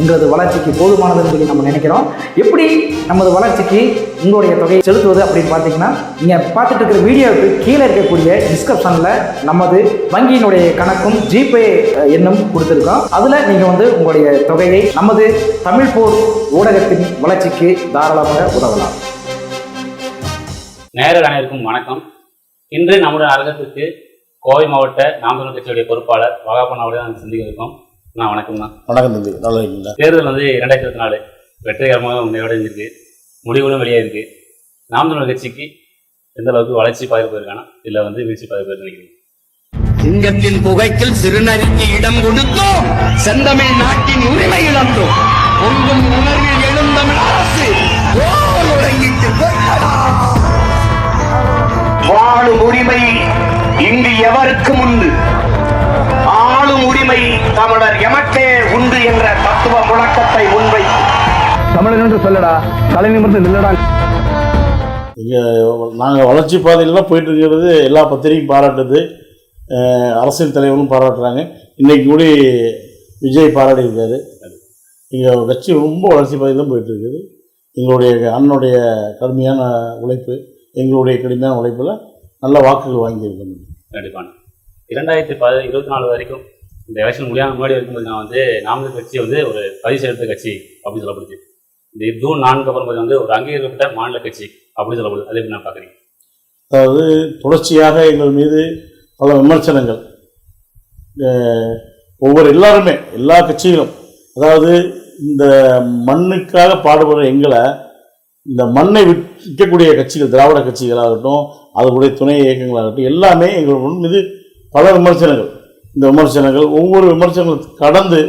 எங்களது வளர்ச்சிக்கு போதுமானதுன்னு சொல்லி நம்ம நினைக்கிறோம். எப்படி நமது வளர்ச்சிக்கு உங்களுடைய தொகையை செலுத்துவது அப்படின்னு பார்த்தீங்கன்னா நீங்கள் பார்த்துட்டு இருக்கிற வீடியோவுக்கு கீழே இருக்கக்கூடிய டிஸ்கிரிப்ஷனில் நமது வங்கியினுடைய கணக்கும் ஜிபே எண்ணும் கொடுத்துருக்கோம். அதில் நீங்கள் வந்து உங்களுடைய தொகையை நமது தமிழ் போர் ஊடகத்தின் வளர்ச்சிக்கு தாராளமாக உதவலாம். நேரர் அனைவருக்கும் வணக்கம். இன்று நம்முடைய அரங்கத்திற்கு கோவை மாவட்ட நாமக்கல் கட்சியுடைய பொறுப்பாளர் வகாபன் அவர்களை சந்திக்க இருக்கோம் நான் வணக்கம் தான் வணக்கம் தம்பி நல்லா இருக்கீங்களா? தேர்தல் வந்து இரண்டாயிரத்தி இருபத்தி நாலு. வெற்றிகரமாக நிறைவடைஞ்சிருக்கு. முடிவுகளும் வெளியே இருக்கு நாம் தமிழர் கட்சிக்கு எந்த அளவுக்கு வளர்ச்சி பாதிப்பு இருக்கானா இல்லை வந்து வீழ்ச்சி பாதிப்பு நினைக்கிறீங்க? சிங்கத்தின் புகைக்கில் சிறுநரிக்கு இடம் கொடுத்தோம். செந்தமிழ் நாட்டின் உரிமை இழந்தோம். பொங்கும் உணர்வில் எழுந்தமிழ் அரசு? வாழும் உரிமை இங்கு எவருக்கும் தமிழர் எமக்கே உண்டு என்ற தத்துவ முழக்கத்தை முன்வைத்து. தமிழன் என்று சொல்லடா தலை நிமிர்ந்து நில்லடா. இங்கே நாங்கள் வளர்ச்சி பாதையில் தான் போயிட்டு இருக்கிறது எல்லா பத்திரிகையும் பாராட்டுது. அரசியல் தலைவர்களும் பாராட்டுறாங்க. இன்னைக்கு கூட விஜய் பாராட்டியிருக்காரு. எங்கள் கட்சி ரொம்ப வளர்ச்சி பாதையில் தான் போயிட்டு இருக்குது. எங்களுடைய அண்ணனுடைய கடுமையான உழைப்பு எங்களுடைய கடுமையான உழைப்பில் நல்ல வாக்குகள் வாங்கியிருக்கோம். கண்டிப்பான இரண்டாயிரத்தி ப இருபத்தி நாலு வரைக்கும் இந்த எலெக்ஷன் முடியாமல் முன்னாடி இருக்கும்போது நான் வந்து நாமக்கல் கட்சி வந்து ஒரு பதிவு செய்யப்பட்ட கட்சி அப்படின்னு சொல்லப்படுது. இந்த ஜூன் நான்கு அப்புறம் வந்து ஒரு அங்கீகரிக்கப்பட்ட மாநில கட்சி அப்படின்னு சொல்லப்படுது. அதே நான் பார்க்குறேன் அதாவது தொடர்ச்சியாக எங்கள் மீது பல விமர்சனங்கள். ஒவ்வொரு எல்லாருமே எல்லா கட்சிகளும் அதாவது இந்த மண்ணுக்காக பாடுபடுற எங்களை இந்த மண்ணை விற்கக்கூடிய கட்சிகள் திராவிட கட்சிகளாகட்டும் அதனுடைய துணை இயக்கங்களாகட்டும் எல்லாமே எங்கள் முன் மீது பல விமர்சனங்கள். இந்த விமர்சனங்கள் ஒவ்வொரு விமர்சனங்கள் கடந்து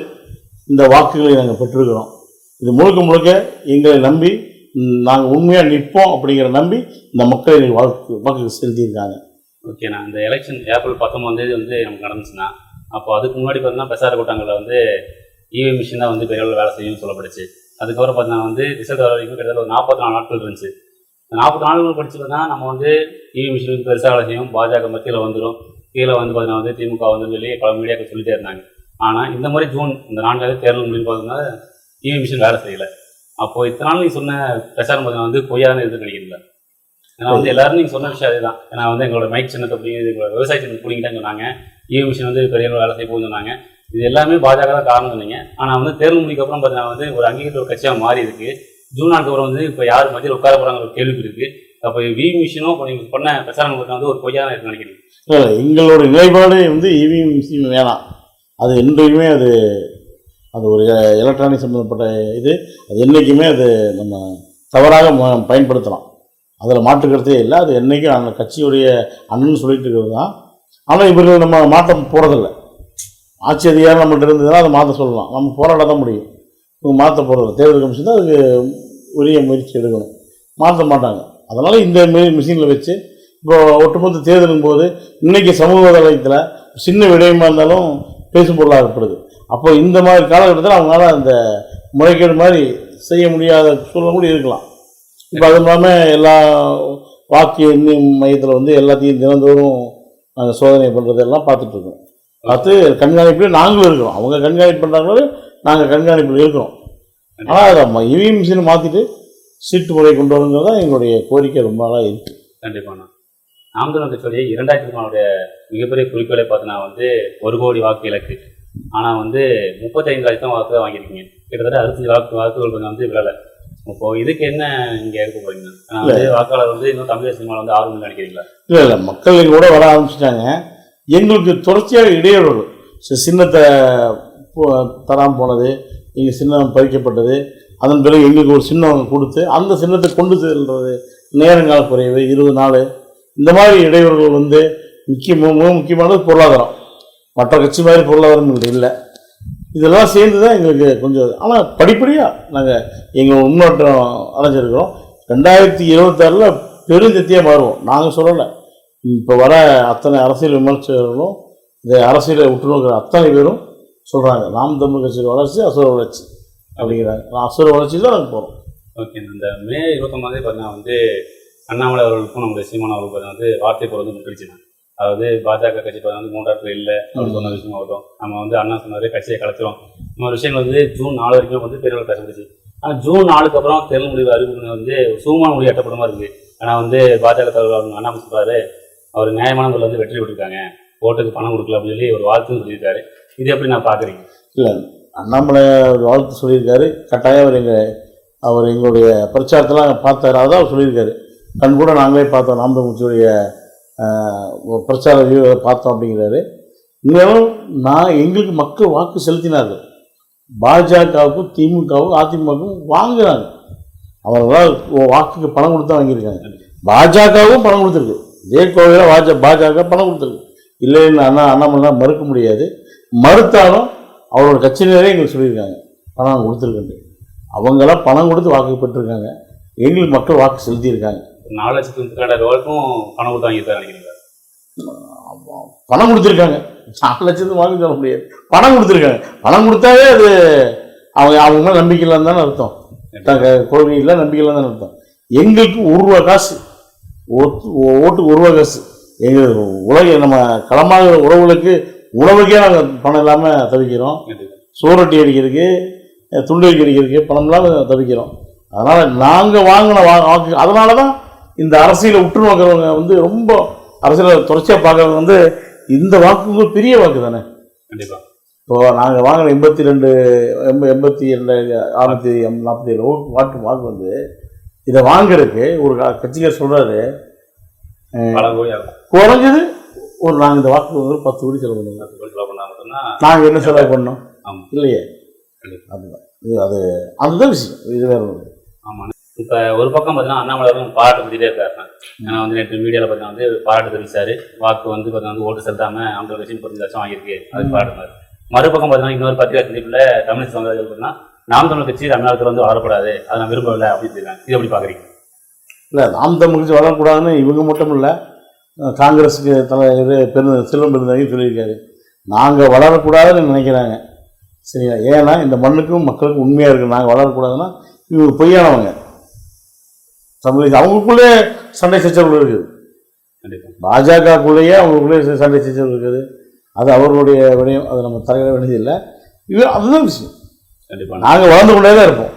இந்த வாக்குகளை நாங்கள் பெற்றிருக்கிறோம். இது முழுக்க முழுக்க எங்களை நம்பி நாங்கள் உண்மையாக நிற்போம் அப்படிங்கிற நம்பி இந்த மக்களை வாக்கு வாக்கு செலுத்தியிருக்காங்க. ஓகேண்ணா இந்த எலெக்ஷன் ஏப்ரல் பத்தொம்பது வந்து நமக்கு நடந்துச்சுன்னா அப்போ அதுக்கு முன்னாடி பார்த்தீங்கன்னா பெசார கூட்டங்களில் வந்து இவிஎம் மிஷின் தான் வந்து பெரிய அளவில் வேலை செய்யும்னு சொல்லப்படுச்சு. அதுக்கப்புறம் பார்த்தீங்கன்னா வந்து ரிசல்ட் வர வரைக்கும் கிட்டத்தட்ட ஒரு நாற்பத்தி நாலு நாட்கள் இருந்துச்சு. நாற்பத்தி நாலு படிச்சு பார்த்தா நம்ம வந்து இவிஎம் மிஷின் பெருசாக வேலை செய்யும் பாஜக மத்தியில் வந்துடும் கீழே வந்து பார்த்தீங்கன்னா வந்து திமுக வந்து சொல்லி பல மீடியாக்கள் சொல்லிட்டே இருந்தாங்க. ஆனால் இந்த மாதிரி ஜூன் இந்த நான்காவது தேர்தல் முடிவு பார்த்தீங்கன்னா டிவி மிஷின் வேலை செய்யலை. அப்போ இத்தனை நாள் நீங்கள் சொன்ன பிரச்சாரம் பார்த்தீங்கன்னா வந்து பொய்யான எதுவும் கிடைக்கல ஏன்னா வந்து எல்லாரும் நீங்கள் சொன்ன விஷயம் அதுதான். ஏன்னா வந்து எங்களோட மைக் சின்னத்தை அப்படிங்கிறது எங்களோட விவசாய சின்னத்தை பிடிங்கிட்டான்னு சொன்னாங்க. இவி மிஷின் வந்து பெரிய வேலை செய்ய போகுதுன்னு சொன்னாங்க. இது எல்லாமே பாஜக தான் காரணம் சொன்னீங்க. ஆனால் வந்து தேர்தல் முடிக்க அப்புறம் பார்த்தீங்கன்னா வந்து ஒரு அங்கீகார ஒரு கட்சியாக மாறி இருக்கு ஜூன் நாளுக்கு அப்புறம் வந்து இப்போ யார் மத்தியில் உட்கார போகிறாங்க ஒரு கேள்வி இருக்குது அப்போ வி மிஷினும் இப்போ நீங்கள் பண்ண பிரச்சாரம் வந்து ஒரு பொய்யாக தான் நினைக்கிறீங்க. இல்லை எங்களோட நிலைப்பாடு வந்து இவிஎம் மிஷின் வேணாம் அது என்றைக்குமே அது அது ஒரு எலக்ட்ரானிக் சம்மந்தப்பட்ட இது. அது என்றைக்குமே அது நம்ம தவறாக பயன்படுத்தலாம். அதில் மாற்றுக்கிறதே இல்லை. அது என்றைக்கும் அந்த கட்சியுடைய அண்ணன் சொல்லிட்டு இருக்கிறது தான் ஆனால் இவர்கள் நம்ம மாற்ற போகிறதில்ல ஆட்சி அதிகாரம் நம்மகிட்ட இருந்ததுன்னா அதை மாற்ற சொல்லலாம். நம்ம போராட தான் முடியும் மாற்ற போகிறதில்ல தேர்தல் கமிஷன் தான் அதுக்கு உரிய முயற்சி எடுக்கணும். மாற்ற மாட்டாங்க. அதனால் இந்த மிஷினில் வச்சு இப்போ ஒட்டுமொத்த தேர்தலும் போது இன்றைக்கி சமூக வலைத்தளத்தில் சின்ன விடயமாக இருந்தாலும் பேசும் பொருளாகப்படுது அப்போ இந்த மாதிரி காலகட்டத்தில் அவங்களால அந்த முறைகேடு மாதிரி செய்ய முடியாத சூழல் கூட இருக்கலாம். இப்போ அது இல்லாமல் எல்லா வாக்கு எண்ணி மையத்தில் வந்து எல்லாத்தையும் தினந்தோறும் நாங்கள் சோதனை பண்ணுறதெல்லாம் பார்த்துட்ருக்கோம் பார்த்து கண்காணிப்பில் நாங்களும் இருக்கிறோம். அவங்க கண்காணிப்பு பண்ணுறாங்களோ நாங்கள் கண்காணிப்பில் இருக்கிறோம். ஆனால் அதை இவிஎம் மிஷினை மாற்றிட்டு சீட்டு முறை கொண்டு வரணுங்கிறது தான் எங்களுடைய கோரிக்கை ரொம்ப நாளாக இருக்குது கண்டிப்பாண்ணா. நாம் தமிழர் கட்சியுடைய இரண்டாயிரத்தி நாலுடைய மிகப்பெரிய குறிக்கோளை பார்த்தீங்கன்னா வந்து ஒரு கோடி வாக்கு இலக்கு. ஆனால் வந்து முப்பத்தைந்து லட்சம் வாக்கு தான் வாங்கியிருக்கீங்க. கிட்டத்தட்ட அறுபத்தஞ்சு வாக்கு வாக்குகள் கொஞ்சம் வந்து விழலை. இப்போ இதுக்கு என்ன இங்கே இருக்க போறீங்க? வாக்காளர் வந்து இன்னும் தமிழக சினிமாவில் வந்து ஆர்வம் நினைக்கிறீங்களா? இல்லை இல்லை மக்கள் கூட வர ஆரம்பிச்சிட்டாங்க. எங்களுக்கு தொடர்ச்சியாக இடையூறு சின்னத்தை தராமல் போனது எங்கள் சின்னம் பறிக்கப்பட்டது அதன் பிறகு எங்களுக்கு ஒரு சின்னம் கொடுத்து அந்த சின்னத்தை கொண்டு செல்வது நேரங்கால குறைவு இருபது நாள். இந்த மாதிரி இடையூறுகள் வந்து முக்கிய மிக முக்கியமானது பொருளாதாரம். மற்ற கட்சி மாதிரி பொருளாதாரம் இல்லை. இதெல்லாம் சேர்ந்து தான் எங்களுக்கு கொஞ்சம் ஆனால் படிப்படியாக நாங்கள் எங்கள் முன்னேற்றம் அடைஞ்சிருக்கிறோம். ரெண்டாயிரத்தி இருபத்தாறில் பெருங்கத்தியாக மாறுவோம். நாங்கள் சொல்லலை. இப்போ வர அத்தனை அரசியல் விமர்சகர்களும் இந்த அரசியலை உற்று நோக்கிற அத்தனை பேரும் சொல்கிறாங்க நாம் தமிழ் கட்சியின் வளர்ச்சி அசுர வளர்ச்சி. அப்படிங்கிறாங்க அசுர வளர்ச்சியில் நாங்கள் போகிறோம் ஓகே இந்த மே இருபத்தொம்பதே பார்த்தீங்கன்னா வந்து அண்ணாமலை அவர்களுக்கும் நம்முடைய சீமான் பார்த்தீங்கன்னா வந்து வார்த்தை போர் வந்து முக்கிடுச்சுன்னா அதாவது பாஜக கட்சி வந்து மூன்றாவது இல்லை அப்படின்னு சொன்ன விஷயம் ஆகட்டும் நம்ம வந்து அண்ணா சொன்னாரே கட்சியை கலைச்சிரும் மாதிரி விஷயங்கள் வந்து ஜூன் நாலு வரைக்கும் வந்து பெரியவர்கள் பேசப்படுச்சு ஆனால் ஜூன் நாலுக்கு அப்புறம் தேர்தல் முடிவு அறிவிப்பு வந்து சுகமான முடிவு எட்டப்படமா இருக்கு. ஆனால் வந்து பாஜக தலைவர் அண்ணாமலை சொல்றாரு அவர் நியாயமான முறையில் வந்து வெற்றி பெற்றிருக்காங்க. ஓட்டுக்கு பணம் கொடுக்கல அப்படின்னு சொல்லி ஒரு வாழ்த்தும் சொல்லியிருக்காரு. இது எப்படி நான் பார்க்குறீங்க இல்லை. அண்ணாமலை வாழ்த்து சொல்லியிருக்காரு. கட்டாயம் அவர் எங்கள் அவர் எங்களுடைய பிரச்சாரத்தெல்லாம் பார்த்தாரு. அதான் அவர் சொல்லியிருக்காரு. கண் கூட நாங்களே பார்த்தோம். நாம் பிரச்சார வியூவை பார்த்தோம் அப்படிங்கிறாரு. இன்னும் நான் எங்களுக்கு மக்கள் வாக்கு செலுத்தினார்கள். பாஜகவுக்கும் திமுகவுக்கும் அதிமுகவுக்கும் வாங்குகிறாங்க அவர்களால் வாக்குக்கு பணம் கொடுத்து வாங்கியிருக்காங்க. பாஜகவும் பணம் கொடுத்துருக்கு. இதே கோவிலில் பாஜக பாஜக பணம் கொடுத்துருக்கு. இல்லைன்னு அண்ணா அண்ணாமலை மறுக்க முடியாது. மறுத்தாலும் அவரோட கட்சியினரே எங்களுக்கு சொல்லியிருக்காங்க. பணம் கொடுத்துருக்குன்ட்டு. அவங்களாம் பணம் கொடுத்து வாக்கு பெற்றிருக்காங்க எங்களுக்கு மக்கள் வாக்கு செலுத்தியிருக்காங்க. நாலு லட்சத்து முப்பத்தி ரூபாய்க்கும் பணம் கொடுத்து வாங்கியிருக்காரு நினைக்கிறீங்களா? பணம் கொடுத்துருக்காங்க. நாலு லட்சத்துக்கு வாங்கி சொல்ல முடியாது. பணம் கொடுத்துருக்காங்க. பணம் கொடுத்தாவே அது அவங்க அவங்க நம்பிக்கை இல்லைன்னு தானே அர்த்தம். கொள்கை இல்லை நம்பிக்கை இல்லைன்னு தானே அர்த்தம். எங்களுக்கு ஒரு ரூபா காசு. ஓட்டு ஓட்டுக்கு ஒரு ரூபா காசு. எங்கள் உலக நம்ம களமாக உறவுகளுக்கு உணவுக்கே நாங்கள் பணம் இல்லாமல் தவிக்கிறோம். சோரட்டி அடிக்கிறதுக்கு துண்டு வைக்க அடிக்கிறதுக்கு பணம் இல்லாமல் தவிக்கிறோம். அதனால் நாங்கள் வாங்கின வா வாக்கு அதனால தான் இந்த அரசியலை உற்று நோக்கிறவங்க வந்து ரொம்ப அரசியலை தொடர்ச்சியாக பார்க்குறவங்க வந்து இந்த வாக்குங்க பெரிய வாக்கு தானே? கண்டிப்பா. இப்போ நாங்கள் வாங்கின எண்பத்தி ரெண்டு எண்ப எண்பத்தி ரெண்டு அறுநூத்தி நாற்பத்தி ஏழு வாக்கு வாக்கு வந்து இதை வாங்குறதுக்கு ஒரு கட்சிக்கார் சொல்கிறாரு குறைஞ்சது ஒரு நாங்கள் இந்த வாக்கு வந்து பத்து கோடி செலவு பண்ணுங்க பத்து கோடி செலவு பண்ணா மட்டும்தான் நாங்கள் என்ன செலவு பண்ணோம்? ஆமா. இல்லையே. அதுதான். இது அது அதுதான் விஷயம். இது வேற ஆமாம் இப்போ ஒரு பக்கம் பார்த்தீங்கன்னா அண்ணாமலை அவர்கள் பாராட்டு பற்றிட்டே இருக்காரு ஏன்னா வந்து நேற்று மீடியாவில் பார்த்தீங்கன்னா வந்து பாராட்டு தெரிவிச்சாரு. வாக்கு வந்து பார்த்தீங்கன்னா வந்து ஓட்டு செலுத்தாம ஐம்பது லட்சம் முப்பத்தஞ்சு லட்சம் வாங்கியிருக்கு. அது பாராட்டுனாரு மறுபக்கம் பார்த்தீங்கன்னா இன்னொரு பத்திரிகை சந்திப்பில் தமிழ் சமுதாயத்தில் பார்த்தீங்கன்னா நாம் தமிழ் கட்சி தமிழ்நாட்டில் வந்து வளரக்கூடாது அதை நான் விரும்பவில்லை அப்படின்னு சொல்லியிருக்காங்க. இது எப்படி பார்க்குறீங்க இல்லை நாம் தமிழ்ச்சி வளரக்கூடாதுன்னு இவங்க மட்டும் இல்லை காங்கிரஸுக்கு தலை இது பெரு செல்வம் பெருந்தாங்க சொல்லியிருக்காரு. நாங்கள் வளரக்கூடாதுன்னு நினைக்கிறாங்க. சரிங்களா ஏன்னா இந்த மண்ணுக்கும் மக்களுக்கும் உண்மையாக இருக்குது நாங்கள் வளரக்கூடாதுன்னா இவங்க பொய்யானவங்க. தமிழ் அவங்களுக்குள்ளே சண்டை சச்சரவு இருக்குது. கண்டிப்பாக பாஜகக்குள்ளேயே அவங்களுக்குள்ளே சண்டை சச்சரவு இருக்குது. அது அவர்களுடைய விடயம் அது நம்ம தலையிட வேண்டியதில்லை இது அதுதான் விஷயம். கண்டிப்பாக நாங்கள் வளர்ந்து கொண்டே தான் இருப்போம்.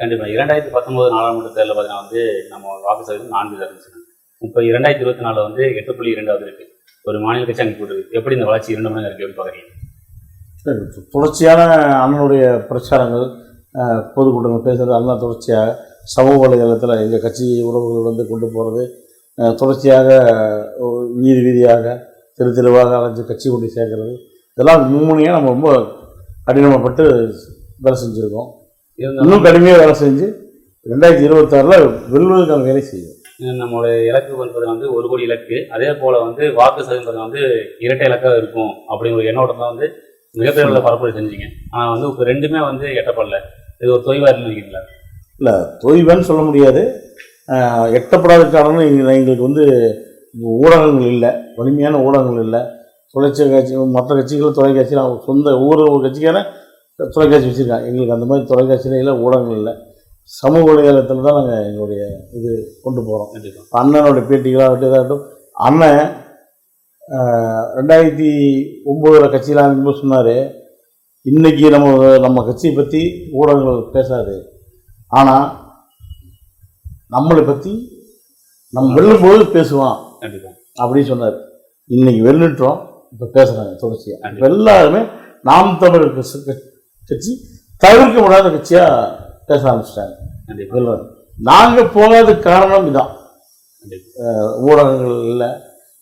கண்டிப்பாக இரண்டாயிரத்தி பத்தொன்பது நாடாளுமன்ற தேர்தலில் பார்த்தீங்கன்னா வந்து நம்ம வாக்கு சதவீதம் நான்கு இருந்துச்சு இப்போ இரண்டாயிரத்தி இருபத்தி நாலில் வந்து எட்டு புள்ளி இரண்டாவது இருக்கு. ஒரு மாநில கட்சி அங்கே போட்டுருக்கு எப்படி இந்த வளர்ச்சி இரண்டு மணி இருக்கு எப்படி பார்க்குறீங்க தொடர்ச்சியான அண்ணனுடைய பிரச்சாரங்கள் பொதுக்கூட்டங்கள் பேசுறது அண்ணா தொடர்ச்சியாக சமூக வலைதளத்தில் எங்கள் கட்சி உறவுகள் வந்து கொண்டு போகிறது தொடர்ச்சியாக வீதி வீதியாக தெரு தெருவாக அலைஞ்சு கட்சி கொண்டு சேர்க்கறது இதெல்லாம் மும்முனையாக நம்ம ரொம்ப கடினமாப்பட்டு வேலை செஞ்சுருக்கோம். இன்னும் கடுமையாக வேலை செஞ்சு ரெண்டாயிரத்தி இருபத்தாறில் வெல்வதற்கான வேலை செய்யும் நம்மளோட இலக்கு என்பது வந்து ஒரு கோடி இலக்கு. அதே போல வந்து வாக்கு சதவீதம் வந்து இரட்டை இலக்காக இருக்கும் அப்படிங்கிற ஒரு எண்ணோட்டம் தான் வந்து மிகப்பெரிய அளவுல பரப்புரை செஞ்சீங்க. ஆனால் வந்து இப்போ ரெண்டுமே வந்து எட்டப்படல. இது ஒரு தொய்வா இருக்குன்னு இல்லை தொய்வுன்னு சொல்ல முடியாது. எட்டப்படாத காரணம் எங்களுக்கு வந்து ஊடகங்கள் இல்லை. வலிமையான ஊடகங்கள் இல்லை. தொலைச்சல் கட்சி மற்ற கட்சிகள் தொலைக்காட்சியில் அவங்க சொந்த ஊர் ஒரு கட்சிக்கான தொலைக்காட்சி வச்சுருக்காங்க. எங்களுக்கு அந்த மாதிரி தொலைக்காட்சியில் இல்லை ஊடகங்கள் இல்லை. சமூக வலைதளத்தில் தான் நாங்கள் எங்களுடைய இது கொண்டு போகிறோம் அண்ணனோட பேட்டிகளாகட்டும் இதாகட்டும் அண்ணன் ரெண்டாயிரத்தி ஒம்போதில் கட்சியில் ஆரம்பிக்கும்போது சொன்னார் இன்னைக்கு நம்ம நம்ம கட்சியை பற்றி ஊடகங்கள் பேசாது. ஆனால் நம்மளை பற்றி நம்ம வெல்லும்போது பேசுவான் அப்படின்னு சொன்னார். இன்னைக்கு வெல்லுட்டோம் இப்போ பேசுகிறாங்க தொடர்ச்சியாக இப்போ. எல்லாருமே நாம் தமிழர் கட்சி கட்சி தவிர்க்க முடியாத கட்சியாக பேச ஆரம்பிச்சிட்டாங்க கண்டிப்பா நாங்கள் போகாத காரணம் இதான். கண்டிப்பா. ஊடகங்கள் இல்லை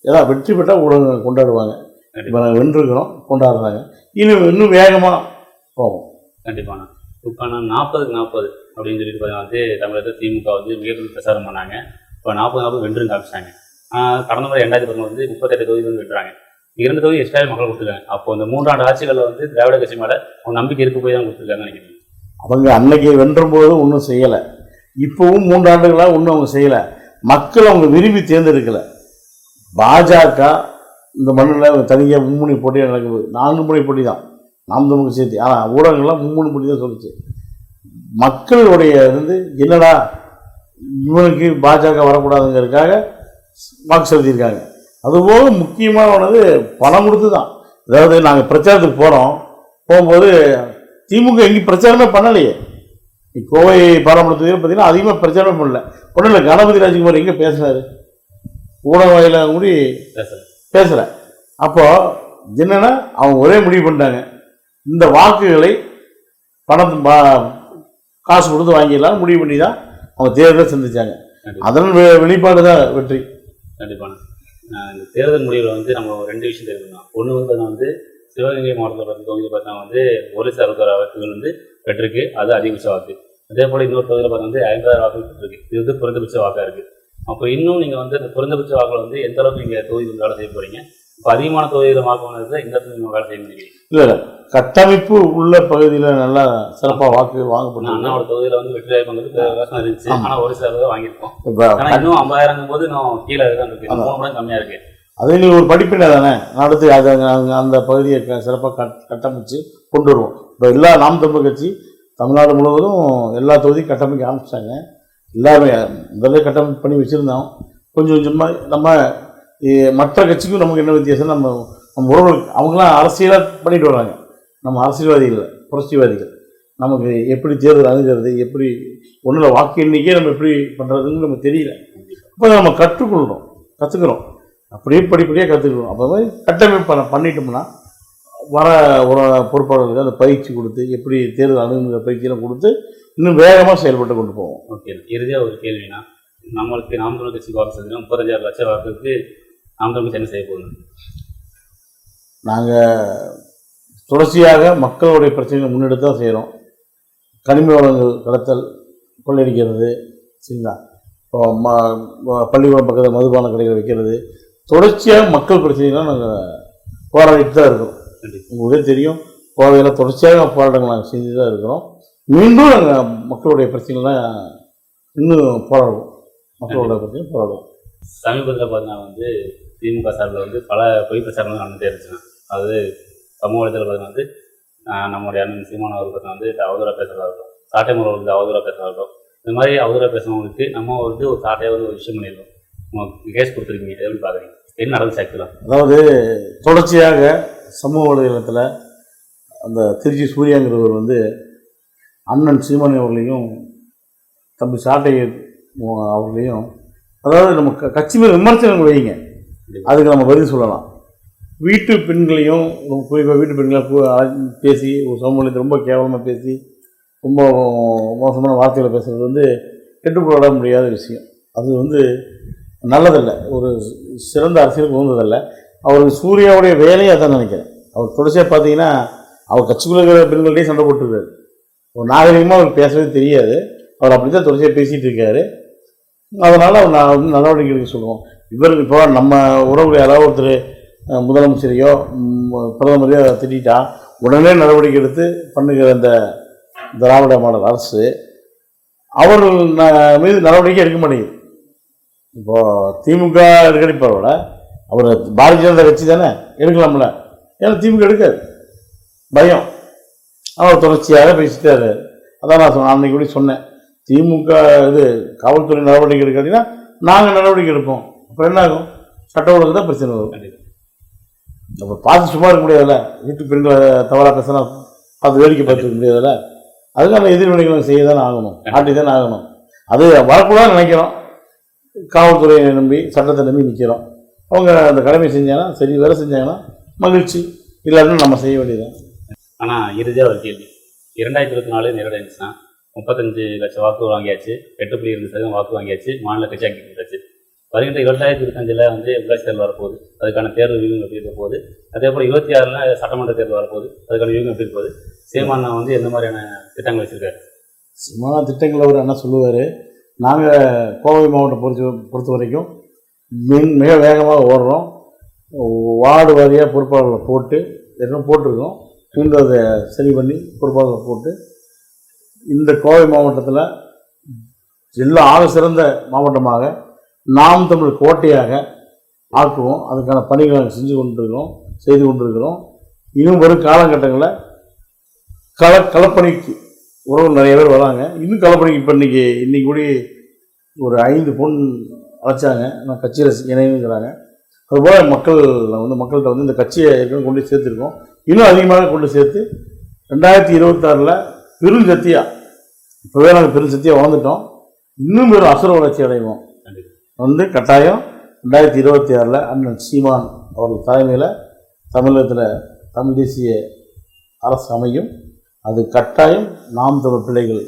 ஏதாவது வெற்றி பெற்றால் ஊடகங்கள் கொண்டாடுவாங்க. இப்போ நாங்கள் வென்றிருக்கிறோம் கொண்டாடுறாங்க. இன்னும் இன்னும் வேகமாக போவோம். கண்டிப்பாண்ணா. இப்போ நான் நாற்பதுக்கு நாற்பது அப்படின்னு சொல்லிட்டு பார்த்தீங்கன்னா வந்து தமிழகத்தில் திமுக வந்து மிகப்பெரிய பிரச்சாரம் பண்ணாங்க. இப்போ நாற்பது நாற்பது வென்றும் காமிச்சாங்க. கடந்த முறை ரெண்டாயிரத்தி பதினொன்று வந்து முப்பத்தெட்டு தொகுதி வந்து வென்றாங்க. இரண்டு தொகுதி எக்ஸ்ட்ராவே மக்கள் கொடுத்துருக்காங்க. அப்போ இந்த மூன்றாண்டு ஆட்சிகளில் வந்து திராவிட கட்சி மேலே ஒரு நம்பிக்கை இருக்க போய் தான் கொடுத்துருக்காங்கன்னு நினைக்கிறேன் அவங்க அன்னைக்கு வென்றும்போது ஒன்றும் செய்யலை. இப்போவும் மூன்றாண்டுகளாக ஒன்றும் அவங்க செய்யலை. மக்கள் அவங்க விரும்பி தேர்ந்தெடுக்கலை. பாஜக இந்த மண்ணில் தனியாக மும்முனை போட்டியாக நடக்குது. நான்கு முனை போட்டி தான். நாம் தமிழ் சேர்த்து ஆனால் ஊடகங்கள்லாம் மும்முனை போட்டி தான் சொல்லிச்சு. மக்களுடைய வந்து என்னடா இவனுக்கு பாஜக வரக்கூடாதுங்கிறதுக்காக வாக்கு செலுத்தியிருக்காங்க. அதுபோக முக்கியமானது பணம் கொடுத்து தான். அதாவது நாங்கள் பிரச்சாரத்துக்கு போகிறோம் போகும்போது திமுக எங்கேயும் பிரச்சாரமே பண்ணலையே. கோவை பாராளுமன்ற தொகுதியில் பார்த்தீங்கன்னா அதிகமாக பிரச்சாரமே பண்ணல. ஒன்றும் இல்லை கணபதி ராஜ்குமார் எங்கே பேசுனாரு ஊடக வாயில கூடி பேசல. பேசுகிறேன் அப்போ என்னன்னா அவங்க ஒரே முடிவு பண்ணிட்டாங்க. இந்த வாக்குகளை பணத்தை பா- காசு கொடுத்து வாங்கிடலாம் முடிவு பண்ணி தான் அவங்க தேர்தலை சந்திச்சாங்க. அதன் வெளிப்பாடு தான் வெற்றி. கண்டிப்பான ஆஹ் இந்த தேர்தல் முடிவில் வந்து நம்ம ரெண்டு விஷயம் தெரிஞ்சுக்கணும். ஒன்று வந்து பார்த்தா வந்து சிவகங்கை மாவட்டத்தில் பார்த்து தொகுதி பார்த்தா வந்து ஒரு அறுபத்தாறு வாக்குகள் வந்து பெற்றிருக்கு. அது அதிகபட்ச வாக்கு. அதே போல் இன்னொரு தொகுதியில் பார்த்தா வந்து ஐம்பதாயிரம் வாக்குகள் பெற்றிருக்கு. இது வந்து குறைந்தபட்ச வாக்காக இருக்குது அப்போ இன்னும் நீங்கள் வந்து அந்த குறைந்தபட்ச வாக்குகள் வந்து எந்த அளவுக்கு நீங்கள் தொகுதியில் வேலை செய்ய போகிறீங்க இப்போ அதிகமான தொகுதியில் வாக்கு வந்தது இந்த இடத்துல வேலை செய்ய முடியும்? இல்லை இல்லை. கட்டமைப்பு உள்ள பகுதியில் நல்லா சிறப்பாக வாக்கு நான் வாங்கப்பட்டு அண்ணாவோட தொகுதியில் வந்து வெற்றி வாய்ப்பு வந்து இருந்துச்சு. ஆனால் ஒரு சில தான் வாங்கியிருக்கோம். ஆனால் இன்னும் ஐம்பதாயிரம் போது இன்னும் கீழே இருக்கு. ஆமா. மூணு மடங்கு கம்மியாக இருக்கு. அது எங்களுக்கு ஒரு படிப்பினை தானே அடுத்து அது அந்த பகுதியை க சிறப்பாக கட் கட்டமைச்சு கொண்டு வருவோம். இப்போ எல்லா நாம் தமிழ் கட்சி தமிழ்நாடு முழுவதும் எல்லா தொகுதியும் கட்டமைக்க ஆரம்பிச்சிட்டாங்க எல்லாருமே முதல்ல கட்டமைப்பு பண்ணி வச்சுருந்தோம். கொஞ்சம் கொஞ்சமாக நம்ம மற்ற கட்சிக்கும் நமக்கு என்ன வித்தியாசம் நம்ம நம்ம உறவுகள் அவங்களாம் அரசியலாக பண்ணிட்டு வராங்க. நம்ம அரசியல்வாதிகள் புரட்சிவாதிகள் நமக்கு எப்படி தேர்தல் அணுகிறது எப்படி ஒன்றில் வாக்கு எண்ணிக்கையே நம்ம எப்படி பண்ணுறதுன்னு நமக்கு தெரியல. அப்போ நம்ம கற்றுக்கொள்கிறோம் கற்றுக்கிறோம் அப்படியே படிப்படியாக கற்றுக்கணும் அப்போ கட்டமைப்பு பண்ண பண்ணிட்டோம்னா வர ஒரு பொறுப்பாளர்களுக்கு அந்த பயிற்சி கொடுத்து எப்படி தேர்தல் அணுகுங்கிற பயிற்சியெல்லாம் கொடுத்து இன்னும் வேகமாக செயல்பட்டு கொண்டு போவோம். ஓகே. இறுதியாக ஒரு கேள்வினா நம்மளுக்கு நாம் தமிழ் கட்சிக்கு வாக்கு செஞ்சோம் முப்பத்தஞ்சாயிரம் லட்சம் வாக்குக்கு நாம் தமிழ் கட்சி என்ன செய்ய போகுது? நாங்கள் தொடர்ச்சியாக மக்களுடைய பிரச்சனைகளை முன்னெடுத்து தான் செய்கிறோம் கனிம வளங்கள் கடத்தல் கொள்ளையடிக்கிறது சரிங்களா? இப்போ ம- பள்ளிக்கூடம் பக்கத்தில் மதுபான கடைகள் வைக்கிறது தொடர்ச்சியாக மக்கள் பிரச்சனைகள்லாம் நாங்கள் போராடிட்டு தான் இருக்கோம். கண்டிப்பா. உங்களுக்கே தெரியும். கோவையில் தொடர்ச்சியாக போராட்டங்கள் நாங்கள் செஞ்சு தான் இருக்கிறோம். மீண்டும் நாங்கள் மக்களுடைய பிரச்சனைகள்லாம் இன்னும் போராடுவோம். மக்களோட பிரச்சனை போராடுவோம். சமீபத்தில் பார்த்தீங்கன்னா வந்து திமுக சார்பில் வந்து பல பொய் பிரச்சாரங்கள் நடந்துட்டே இருந்துச்சுன்னா அதாவது சமூக வலைதளத்தில் பார்த்தீங்கன்னா வந்து நம்முடைய அண்ணன் சீமான் அவர் பார்த்தீங்கன்னா வந்து அவதூறாக பேசுகிறதா இருக்கட்டும் சாட்டை முறை வந்து அவதூறாக பேசுகிறதா இருக்கட்டும் இந்த மாதிரி அவதூறாக பேசுனவங்களுக்கு நம்ம வந்து ஒரு சாட்டையாக வந்து ஒரு விஷயம் பண்ணியிருக்கோம். கேஸ் கொடுத்துருக்கீங்க எப்படி பார்க்குறீங்க? என்ன நடந்துச்சு ஆக்சுவலாக அதாவது தொடர்ச்சியாக சமூக வலைதளத்தில் அந்த திருச்சி சூர்யாங்கிறவர் வந்து அண்ணன் சீமானி அவர்களையும் தம்பி சாட்டை அவர்களையும் அதாவது நம்ம க- கட்சி மேல் விமர்சனங்கள் வைங்க. அதுக்கு நம்ம பதில் சொல்லலாம். வீட்டு பெண்களையும் குறிப்பாக வீட்டு பெண்களை பேசி ஒரு சமூகத்தை ரொம்ப கேவலமாக பேசி ரொம்ப மோசமான வார்த்தைகளை பேசுறது வந்து ஏற்றுக்கொள்ள முடியாத விஷயம். அது வந்து நல்லதில்லை. ஒரு சிறந்த அரசியலுக்கு உகந்ததில்லை. அவர் சூர்யாவுடைய வேலையை அதான் நினைக்கிறேன். அவர் தொடர்ச்சியாக பார்த்தீங்கன்னா அவர் கட்சிக்குள்ள இருக்கிற பெண்கள்டையும் சண்டை போட்டுருக்காரு. ஒரு நாகரிகமாக அவர் பேசவே தெரியாது. அவர் அப்படி தான் தொடர்ச்சியாக பேசிகிட்டு இருக்காரு. அதனால் அவர் நான் வந்து நடவடிக்கை எடுக்க சொல்லுவோம். இவர் இப்போ நம்ம உறவுடைய யாராவது ஒருத்தர் முதலமைச்சரையோ பிரதமரையோ திட்டா உடனே நடவடிக்கை எடுத்து பண்ணுகிற அந்த திராவிட மாடல் அரசு அவர்கள் ந- மீது நடவடிக்கை எடுக்க மாட்டேங்குது. இப்போ திமுக எடுக்கடி பரவாயில்ல அவர் பாரதிய ஜனதா கட்சி தானே? எடுக்கலாம்ல. ஏன்னா திமுக எடுக்காது. பயம். அவர் தொடர்ச்சியாக பேசிட்டாரு. அதான் நான் சொன்னேன் அன்னைக்கு கூட சொன்னேன். திமுக இது காவல்துறை நடவடிக்கை எடுக்காட்டினா நாங்கள் நடவடிக்கை எடுப்போம். அப்புறம் என்ன ஆகும்? சட்ட ஒழுங்கு தான் பிரச்சனை வரும். நம்ம பார்த்து சும்மா இருக்க முடியாதுல்ல. வீட்டு பெண்களை தவறாக பேசினா பார்த்து வேடிக்கை பார்த்துக்க முடியாதுல்ல. அதுக்கான எதிர்வினைகளை செய்ய தானே ஆகணும். ஆட்டி தானே ஆகணும். அது வரக்கூடாதுன்னு நினைக்கிறோம். காவல்துறையை நம்பி சட்டத்தை நம்பி நிற்கிறோம் அவங்க அந்த கடமை செஞ்சாங்கன்னா சரி வேலை செஞ்சாங்கன்னா மகிழ்ச்சி. இல்லாட்டினா நம்ம செய்ய வேண்டியதுதான். ஆனால் இறுதியாக ஒரு கேள்வி. இரண்டாயிரத்தி இருபத்தி நாலு நிறைவடைஞ்சுன்னா முப்பத்தஞ்சு லட்சம் வாக்கு வாங்கியாச்சு. எட்டு புள்ளி இரண்டு சதவீதம் வாக்கு வாங்கியாச்சு. மாநில கட்சி அங்கீகரித்தாச்சு வருகின்ற இரண்டாயிரத்தி இருபத்தஞ்சில் வந்து உள்ளாட்சி தேர்தல் வரப்போகுது. அதுக்கான தேர்தல் வியூகம் எப்படி இருக்க போகுது? அதே போல் இருபத்தி ஆறில் சட்டமன்ற தேர்தல் வரப்போகுது. அதுக்கான வியூகம் எப்படி இருக்க போகுது? சீமான் வந்து எந்த மாதிரியான திட்டங்கள் வச்சிருக்காரு? சும்மா திட்டங்கள் அவர் என்ன சொல்லுவார். நாங்கள் கோவை மாவட்டம் பொறுத்த பொறுத்த வரைக்கும் மின் மிக வேகமாக ஓடுறோம். வார்டு வாரியாக பொறுப்பாளர்களை போட்டு எதுவும் போட்டிருக்கோம். மீண்டும் அதை சரி பண்ணி பொறுப்பாளர்களை போட்டு இந்த கோவை மாவட்டத்தில் எல்லா ஆக சிறந்த மாவட்டமாக நாம் தமிழ் கோட்டையாக ஆக்குவோம். அதுக்கான பணிகளை நாங்கள் செஞ்சு கொண்டிருக்கிறோம் செய்து கொண்டிருக்கிறோம். இன்னும் வரும் காலகட்டங்களில் கள களப்பணிக்கு உறவு நிறைய பேர் வராங்க. இன்னும் கலப்பணிக்கு இப்போ இன்றைக்கி இன்றைக்கி கூடி ஒரு ஐந்து பொன் அழைச்சாங்க. நான் கட்சியில் இணைங்கிறாங்க அதுபோல் மக்கள் வந்து மக்கள்கிட்ட வந்து இந்த கட்சியை ஏற்கனவே கொண்டு சேர்த்துருக்கோம். இன்னும் அதிகமாக கொண்டு சேர்த்து ரெண்டாயிரத்தி இருபத்தாறில் பெருஞ்சத்தியா இப்போவே நாங்கள் பெருஞ்சத்தியாக வளர்ந்துட்டோம் இன்னும் பெரும் அசுர வளர்ச்சி அடைவோம். வந்து கட்டாயம் ரெண்டாயிரத்தி இருபத்தி ஆறில் அண்ணன் சீமான் அவர்கள் தலைமையில் தமிழகத்தில் தமிழ் தேசிய அரசு அமையும். அது கட்டாயம் நாம் தமிழ் பிள்ளைகள்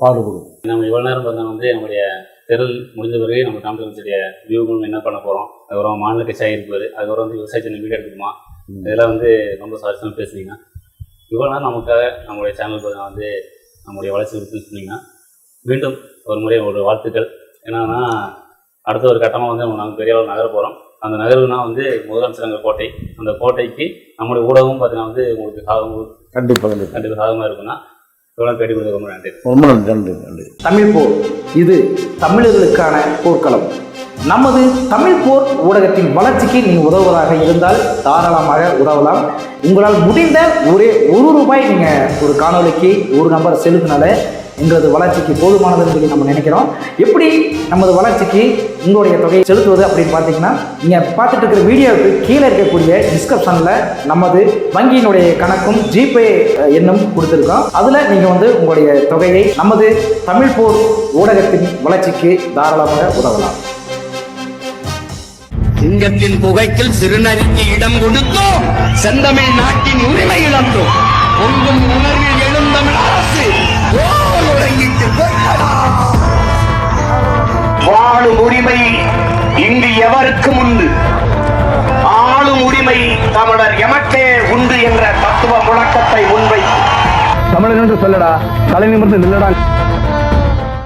பாடுபடும். நம்ம இவ்வளோ நேரம் பார்த்தா வந்து நம்முடைய தெருள் முடிஞ்ச பிறகு நம்ம காமிச்சடைய வியூகள் என்ன பண்ண போகிறோம் அதுக்கப்புறம் மாநில கட்சியாக இருப்பார் அதுக்கப்புறம் வந்து விவசாயத்தை வீடியோ எடுக்கணுமா? இதெல்லாம் வந்து ரொம்ப சுவாரஸ்யமாக பேசுனீங்க இவ்வளோ நேரம் நமக்காக நம்மளுடைய சேனல் பார்த்தா வந்து நம்முடைய வளர்ச்சி குறித்து சொன்னீங்கன்னா மீண்டும் ஒரு முறை ஒரு வாழ்த்துக்கள். என்னன்னா அடுத்த ஒரு கட்டமாக வந்து நம்ம நாங்கள் பெரிய அளவு நகர போகிறோம் அந்த நகர்வுனா வந்து முதலமைச்சர் அங்கே கோட்டை. அந்த கோட்டைக்கு நம்முடைய ஊடகம் பார்த்தீங்கன்னா வந்து உங்களுக்கு சாதகம் கண்டிப்பாக கண்டிப்பாக கண்டிப்பாக சாதகமாக இருக்குன்னா இவ்வளோ கொடுத்து ரொம்ப நன்றி. ரொம்ப நன்றி நன்றி நன்றி. தமிழ் போர் இது தமிழர்களுக்கான போர்க்களம். நமது தமிழ் போர் ஊடகத்தின் வளர்ச்சிக்கு நீ உதவுவதாக இருந்தால் தாராளமாக உதவலாம். உங்களால் முடிந்த ஒரே ஒரு ரூபாய் நீங்கள் ஒரு காணொளிக்கு ஒரு நம்பர் செலுத்தினால எங்களது வளர்ச்சிக்கு போதுமானதுன்னு சொல்லி நம்ம நினைக்கிறோம். எப்படி நமது வளர்ச்சிக்கு உங்களுடைய தொகையை செலுத்துவது அப்படின்னு பார்த்தீங்கன்னா நீங்கள் பார்த்துட்டு இருக்கிற வீடியோவுக்கு கீழே இருக்கக்கூடிய டிஸ்கிரிப்ஷனில் நமது வங்கியினுடைய கணக்கும் ஜிபே எண்ணும் கொடுத்துருக்கோம். அதில் நீங்கள் வந்து உங்களுடைய தொகையை நமது தமிழ் போர் ஊடகத்தின் வளர்ச்சிக்கு தாராளமாக உதவலாம். சிங்கத்தின் புகைக்கில் சிறுநரிக்கு இடம் கொடுத்தோம். செந்தமிழ் நாட்டின் உரிமை இழந்தோம். பொங்கும் உணர்வில் எழுந்தமிழ் அரசு ஆளும் உரிமை இங்கு எவருக்கும் உண்டு? ஆளும் உரிமை தமிழர் எமக்கே உண்டு என்ற தத்துவ முழக்கத்தை முன்வைத்து. தமிழன் என்று சொல்லடா தலை நிமிர்ந்து நில்லடா.